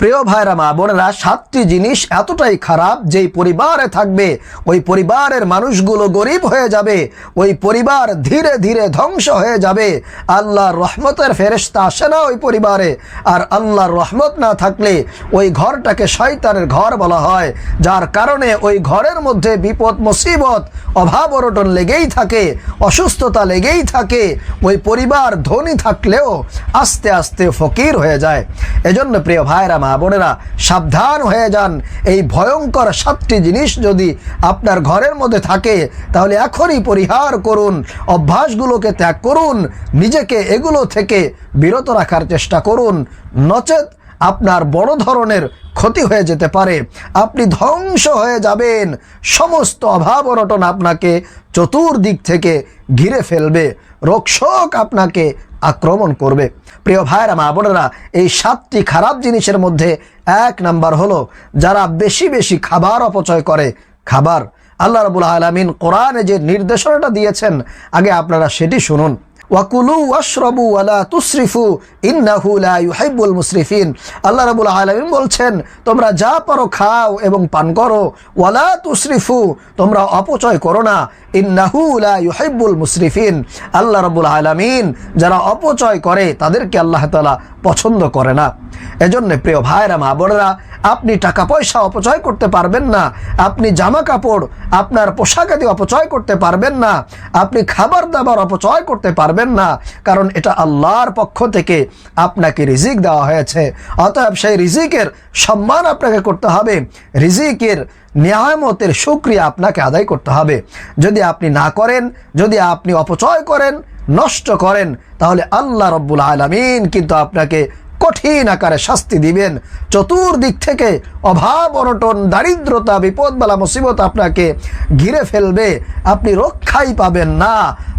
প্রিয় ভাইরা, মা বোনেরা, সাতটি জিনিস এতটাই খারাপ যেই পরিবারে থাকবে, ওই পরিবারের মানুষগুলো গরিব হয়ে যাবে, ওই পরিবার ধীরে ধীরে ধ্বংস হয়ে যাবে। আল্লাহর রহমতের ফেরেস্তা আসে না ওই পরিবারে। আর আল্লাহর রহমত না থাকলে ওই ঘরটাকে শয়তানের ঘর বলা হয়। যার কারণে ওই ঘরের মধ্যে বিপদ, মুসিবত, অভাব অনটন লেগেই থাকে, অসুস্থতা লেগেই থাকে, ওই পরিবার ধনী থাকলেও আস্তে আস্তে ফকির হয়ে যায়। এজন্য প্রিয় ভাইরা, মা বোনেরা, সাবধান হয়ে যান। এই ভয়ঙ্কর সাতটি জিনিস যদি আপনার ঘরের মধ্যে থাকে, তাহলে এখনই পরিহার করুন, অভ্যাসগুলোকে ত্যাগ করুন, নিজেকে এগুলো থেকে বিরত রাখার চেষ্টা করুন। নচেত আপনার বড় ধরনের ক্ষতি হয়ে যেতে পারে। আপনি ধ্বংস হয়ে যাবেন। সমস্ত অভাব অনটন আপনাকে চতুর্দিক থেকে ঘিরে ফেলবে। রোগশোক আপনাকে আক্রমণ করবে। প্রিয় ভাইয়েরা, মা বোনেরা, এই সাতটি খারাপ জিনিসের মধ্যে এক নাম্বার হলো, যারা বেশি বেশি খাবার অপচয় করে, খাবার। আল্লাহ রবুল আলমিন কোরআনে যে নির্দেশনাটা দিয়েছেন, আগে আপনারা সেটি শুনুন। ওয়াকুলু ওয়াশরবু ওয়ালা তুসরিফু, ইন্নাহু লা ইউহিব্বুল মুসরিফিন। আল্লাহ রাব্বুল আলামিন বলছেন, তোমরা যা পারো খাও এবং পান করো, ওয়ালা তুসরিফু, তোমরা অপচয় করো না, ইন্নাহু লা ইউহিব্বুল মুসরিফিন। আল্লাহ রাব্বুল আলামিন যারা অপচয় করে, তাদেরকে আল্লাহ তাআলা পছন্দ করে না। এজন্য প্রিয় ভাইরা মা বোনেরা আপনি টাকা পয়সা অপচয় করতে পারবেন না। আপনি জামা কাপড়, আপনার পোশাক আদি অপচয় করতে পারবেন না। আপনি খাবার দাবার অপচয় করতে পারবেন না। কারণ এটা আল্লাহর পক্ষ থেকে আপনাকে রিজিক দেওয়া হয়েছে। অতএব সেই রিজিকের সম্মান আপনাকে করতে হবে। রিজিকের নিয়ামতের সুক্রিয়া আপনাকে আদায় করতে হবে। যদি আপনি না করেন, যদি আপনি অপচয় করেন, নষ্ট করেন, তাহলে আল্লাহ রব্বুল আলমিন কিন্তু আপনাকে কঠিন আকারে শাস্তি দিবেন। চতুর্দিক থেকে অভাব, অনটন, দারিদ্রতা বিপদবালা মুসিবত আপনাকে ঘিরে ফেলবে। আপনি রক্ষাই পাবেন না।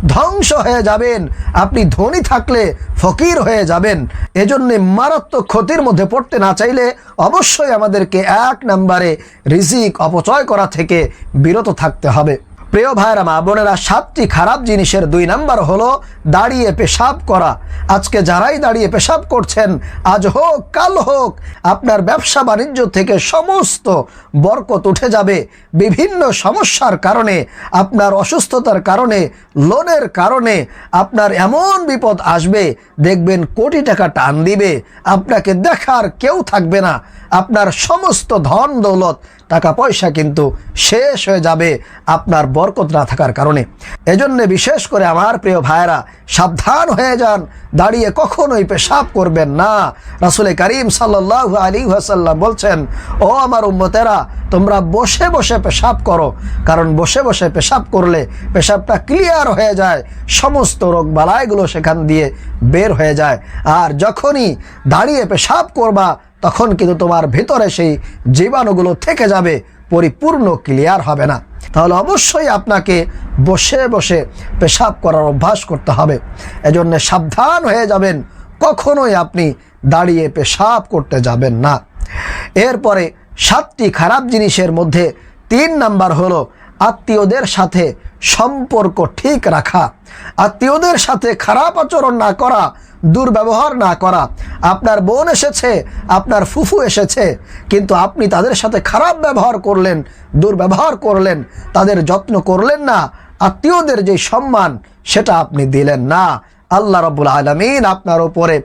ধ্বংস হয়ে যাবেন। আপনি ধনী থাকলে ফকির হয়ে যাবেন। এজন্যে মারাত্মক ক্ষতির মধ্যে পড়তে না চাইলে অবশ্যই আমাদেরকে এক নম্বরে রিজিক অপচয় করা থেকে বিরত থাকতে হবে। প্রিয় ভাইরা মা বোনেরা, সাতটি খারাপ জিনিসের দুই নাম্বার হলো দাঁড়িয়ে পেশাব করা। আজকে যারাই দাঁড়িয়ে পেশাব করছেন, আজ হোক, কাল হোক, আপনার ব্যবসা বাণিজ্য থেকে সমস্ত বরকত উঠে যাবে। বিভিন্ন সমস্যার কারণে, আপনার অসুস্থতার কারণে, লোনের কারণে আপনার এমন বিপদ আসবে, দেখবেন কোটি টাকা টান দিবে। আপনাকে দেখার কেউ থাকবে না। আপনার সমস্ত ধন দৌলত টাকা পয়সা কিন্তু শেষ হয়ে যাবে। আপনার বরকত না থাকার কারণে। এজন্যে বিশেষ করে আমার প্রিয় ভাইয়েরা, সাবধান হয়ে যান। দাঁড়িয়ে কখনোই পেশাব করবেন না। রাসুলে করিম সাল্লাহ আলী ওয়াসাল্লাম বলছেন, ও আমার উম্মতেরা, তোমরা বসে বসে পেশাব করো। কারণ বসে বসে পেশাব করলে পেশাবটা ক্লিয়ার হয়ে যায়। সমস্ত রোগ বালাইগুলো সেখান দিয়ে বের হয়ে যায়। আর যখনই দাঁড়িয়ে পেশাব করবা তখন কিন্তু তোমার ভেতরে সেই জীবাণুগুলো থেকে যাবে, পরিপূর্ণ ক্লিয়ার হবে না। তাহলে অবশ্যই আপনাকে বসে বসে পেশাব করার অভ্যাস করতে হবে। এজন্য সাবধান হয়ে যাবেন, কখনোই আপনি দাঁড়িয়ে পেশাব করতে যাবেন না। এরপরে সাতটি খারাপ জিনিসের মধ্যে তিন নাম্বার হলো আত্মীয়দের সাথে সম্পর্ক ঠিক রাখা, আত্মীয়দের সাথে খারাপ আচরণ না করা, দুর্ব্যবহার না করা। আপনার বোন এসেছে, আপনার ফুফু এসেছে, কিন্তু আপনি তাদের সাথে খারাপ ব্যবহার করলেন, দুর্ব্যবহার করলেন, তাদের যত্ন করলেন না, আত্মীয়দের যে সম্মান, সেটা আপনি দিলেন না। আল্লাহ রব্বুল আলমিন আপনার ওপরে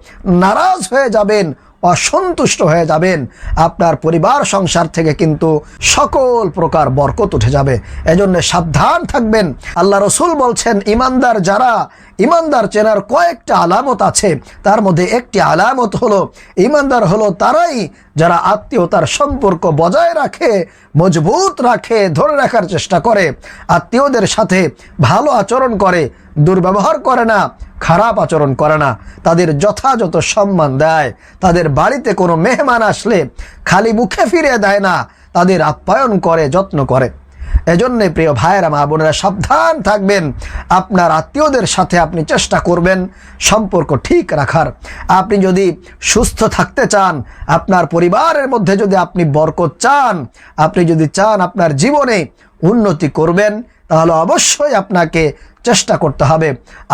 নারাজ হয়ে যাবেন। অসন্তুষ্ট হয়ে যাবেন। আপনার পরিবার, সংসার থেকে কিন্তু সকল প্রকার বরকত উঠে যাবে। এজন্য সাবধান থাকবেন। আল্লাহ রসুল বলছেন, ইমানদার যারা, ইমানদার চেনার কয়েকটা আলামত আছে, তার মধ্যে একটি আলামত হলো, ইমানদার হলো তারাই যারা আত্মীয়তার সম্পর্ক বজায় রাখে, মজবুত রাখে, ধরে রাখার চেষ্টা করে। আত্মীয়দের সাথে ভালো আচরণ করে, দুর্ব্যবহার করে না খারাপ আচরণ করে না। তাদের যথাযথ সম্মান দেয়। তাদের বাড়িতে কোনো মেহমান আসলে খালি মুখে ফিরে দেয় না। তাদের আপ্যায়ন করে, যত্ন করে। এজন্যে প্রিয় ভাইয়েরা, মা বোনেরা, সাবধান থাকবেন। আপনার আত্মীয়দের সাথে আপনি চেষ্টা করবেন সম্পর্ক ঠিক রাখার। আপনি যদি সুস্থ থাকতে চান, আপনার পরিবারের মধ্যে যদি আপনি বরকত চান, আপনি যদি চান আপনার জীবনে উন্নতি করবেন তাহলে অবশ্যই আপনাকে চেষ্টা করতে হবে।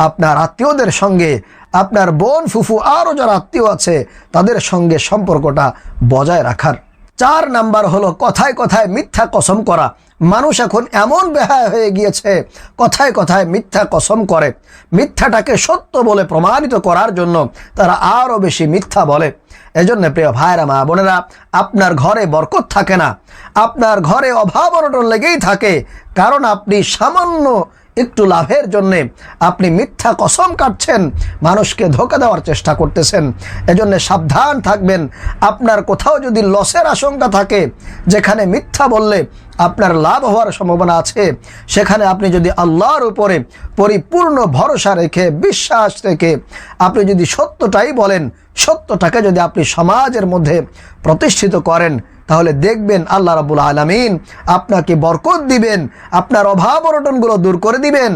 আপনার আত্মীয়দের সঙ্গে, আপনার বোন, ফুফু আরও যারা আত্মীয় আছে, তাদের সঙ্গে সম্পর্কটা বজায় রাখার। চার নাম্বার হলো কথায় কথায় মিথ্যা কসম করা। মানুষ এখন এমন বেহায় হয়ে গিয়েছে, কথায় কথায় মিথ্যা কসম করে। মিথ্যাটাকে সত্য বলে প্রমাণিত করার জন্য তারা আরও বেশি মিথ্যা বলে। এজন্য প্রিয় ভাইরা মা বোনেরা, আপনার ঘরে বরকত থাকে না। আপনার ঘরে অভাব অনটন লেগেই থাকে। কারণ আপনি সামান্য একটু লাভের জন্যে আপনি মিথ্যা কসম কাটছেন, মানুষকে ধোকা দেওয়ার চেষ্টা করতেছেন। এজন্য সাবধান থাকবেন। আপনার কোথাও যদি লসের আশঙ্কা থাকে, যেখানে মিথ্যা বললে আপনার লাভ হওয়ার সম্ভাবনা আছে, সেখানে আপনি যদি আল্লাহর উপরে পরিপূর্ণ ভরসা রেখে, বিশ্বাস রেখে আপনি যদি সত্যটাই বলেন, সত্যটাকে যদি আপনি সমাজের মধ্যে প্রতিষ্ঠিত করেন তাহলে দেখবেন আল্লাহ রাবুল আলমিন আপনাকে বরকত দিবেন, আপনার অভাব অনটনগুলো দূর করে দিবেন।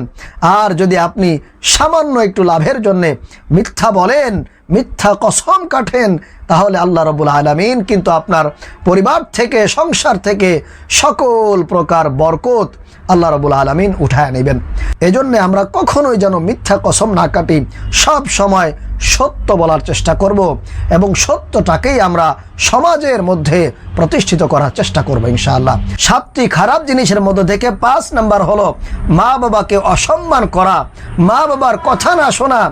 আর যদি আপনি সামান্য একটু লাভের জন্যে মিথ্যা বলেন, মিথ্যা কসম কাটেন তাহলে আল্লাহ রবুল আলমিন কিন্তু আপনার পরিবার থেকে, সংসার থেকে সকল প্রকার বরকত আল্লাহ রবুল আলমিন উঠায় নেবেন। এজন্যে আমরা কখনোই যেন মিথ্যা কসম না কাটি, সব সময় সত্য বলার চেষ্টা করব এবং সত্যটাকেই আমরা সমাজের মধ্যে প্রতিষ্ঠিত করার চেষ্টা করব ইনশাআল্লাহ। সাতটি খারাপ জিনিসের মধ্যে থেকে পাঁচ নাম্বার হলো মা বাবাকে অসম্মান করা, মা বাবার কথা না শোনা,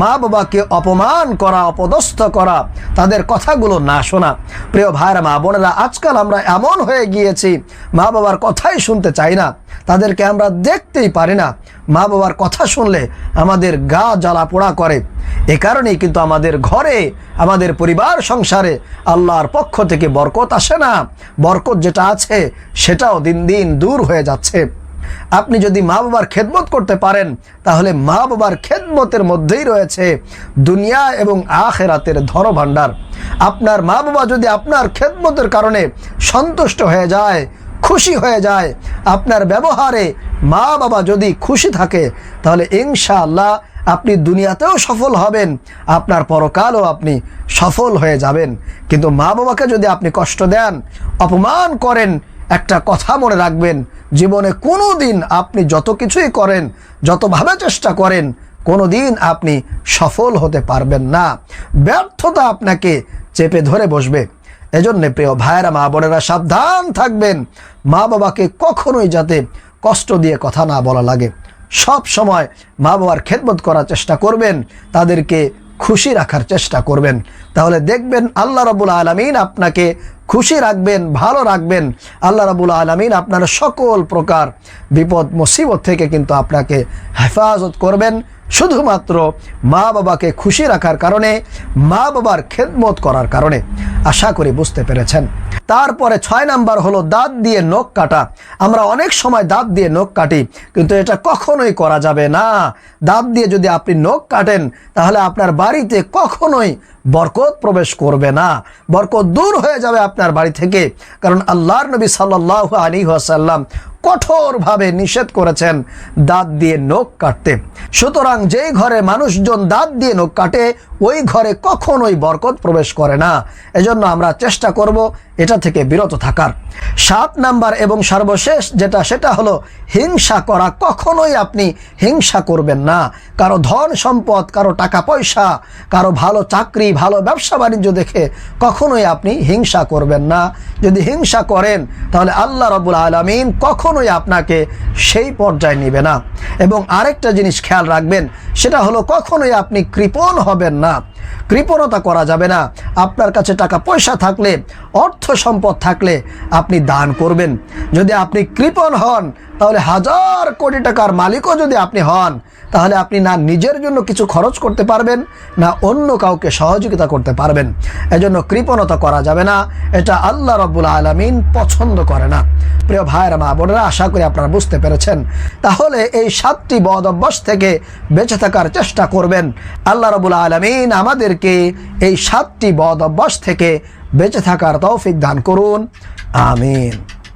মা বাবাকে অপমান করা, অপদস্থ করা, তাদের কথাগুলো না শোনা। প্রিয় ভাইরা মা বোনেরা, আজকাল আমরা এমন হয়ে গিয়েছি, মা বাবার কথাই শুনতে চাই না। তাদেরকে আমরা দেখতেই পারি না। মা বাবার কথা শুনলে আমাদের গা জ্বালা পোড়া করে। এ কারণেই কিন্তু আমাদের ঘরে, আমাদের পরিবার সংসারে আল্লাহর পক্ষ থেকে বরকত আসে না। বরকত যেটা আছে, সেটাও দিন দিন দূর হয়ে যাচ্ছে। আপনি যদি মা বাবার খেদমত করতে পারেন, তাহলে মা বাবার খেদমতের মধ্যেই রয়েছে দুনিয়া এবং আখেরাতের ধনভাণ্ডার আপনার মা বাবা যদি আপনার খেদমতের কারণে সন্তুষ্ট হয়ে যায়, খুশি হয়ে যায়, আপনার ব্যবহারে মা বাবা যদি খুশি থাকে, তাহলে ইনশাআল্লাহ আপনি দুনিয়াতেও সফল হবেন, আপনার পরকালও আপনি সফল হয়ে যাবেন। কিন্তু মা বাবাকে যদি আপনি কষ্ট দেন, অপমান করেন একটা কথা মনে রাখবেন, জীবনে কোনো দিন আপনি যত কিছুই করেন যতভাবে চেষ্টা করেন কোনো দিন আপনি সফল হতে পারবেন না। ব্যর্থতা আপনাকে চেপে ধরে বসবে। এজন্য প্রিয় ভাইয়েরা, মা বোনেরা, সাবধান থাকবেন। মা বাবাকে কখনোই যাতে কষ্ট দিয়ে কথা না বলা লাগে। সব সময় মা বাবার খেদমত করার চেষ্টা করবেন, তাদেরকে খুশি রাখার চেষ্টা করবেন। তাহলে দেখবেন আল্লাহ রবুল আলমিন আপনাকে খুশি রাখবেন, ভালো রাখবেন। আল্লাহ রাবুল আলমিন আপনার সকল প্রকার বিপদ, মুসিবত থেকে কিন্তু আপনাকে হেফাজত করবেন। শুধুমাত্র মা বাবাকে খুশি রাখার কারণে মা বাবার খেদমত করার কারণে। আশা করি বুঝতে পেরেছেন। তারপরে ছয় নাম্বার হলো দাঁত দিয়ে নখ কাটা। আমরা অনেক সময় দাঁত দিয়ে নখ কাটি, কিন্তু এটা কখনোই করা যাবে না। দাঁত দিয়ে যদি আপনি নখ কাটেন, তাহলে আপনার বাড়িতে কখনোই বরকত প্রবেশ করবে না। বরকত দূর হয়ে যাবে আপনার বাড়ি থেকে। কারণ আল্লাহর নবী সাল্লাহ আলী আসাল্লাম কঠোরভাবে নিষেধ করেছেন দাঁত দিয়ে নখ কাটতে। সুতরাং যেই ঘরে মানুষজন দাঁত দিয়ে নখ কাটে, ওই ঘরে কখনোই বরকত প্রবেশ করে না। এজন্য আমরা চেষ্টা করব এটা থেকে বিরত থাকার। সাত নাম্বার এবং সর্বশেষ যেটা, সেটা হলো হিংসা করা। কখনোই আপনি হিংসা করবেন না। কারও ধন সম্পদ, কারও টাকা পয়সা, কারও ভালো চাকরি, ভালো ব্যবসা বাণিজ্য দেখে কখনোই আপনি হিংসা করবেন না। যদি হিংসা করেন, তাহলে আল্লাহ রবুল আলমিন কখনোই আপনাকে সেই পর্যায়ে নেবে না। এবং আরেকটা জিনিস খেয়াল রাখবেন, সেটা হলো কখনোই আপনি কৃপণ হবেন না। কৃপণতা করা যাবে না। আপনার কাছে টাকা পয়সা থাকলে, অর্থ সম্পদ থাকলে আপনি দান করবেন। যদি আপনি কৃপণ হন, তাহলে হাজার কোটি টাকার মালিকও যদি আপনি হন, তাহলে আপনি না নিজের জন্য কিছু খরচ করতে পারবেন, না অন্য কাউকে সহযোগিতা করতে পারবেন। এজন্য কৃপণতা করা যাবে না। এটা আল্লাহ রব্বুল আলমিন পছন্দ করে না। প্রিয় ভাইয়ের, মা বোনেরা, আশা করি আপনারা বুঝতে পেরেছেন। তাহলে এই সাতটি বদ অভ্যাস থেকে বেঁচে থাকার চেষ্টা করবেন। আল্লাহ রবুল আলমিন আমাদেরকে এই সাতটি বদ অভ্যাস থেকে বেঁচে থাকার তৌফিক দান করুন। আমিন।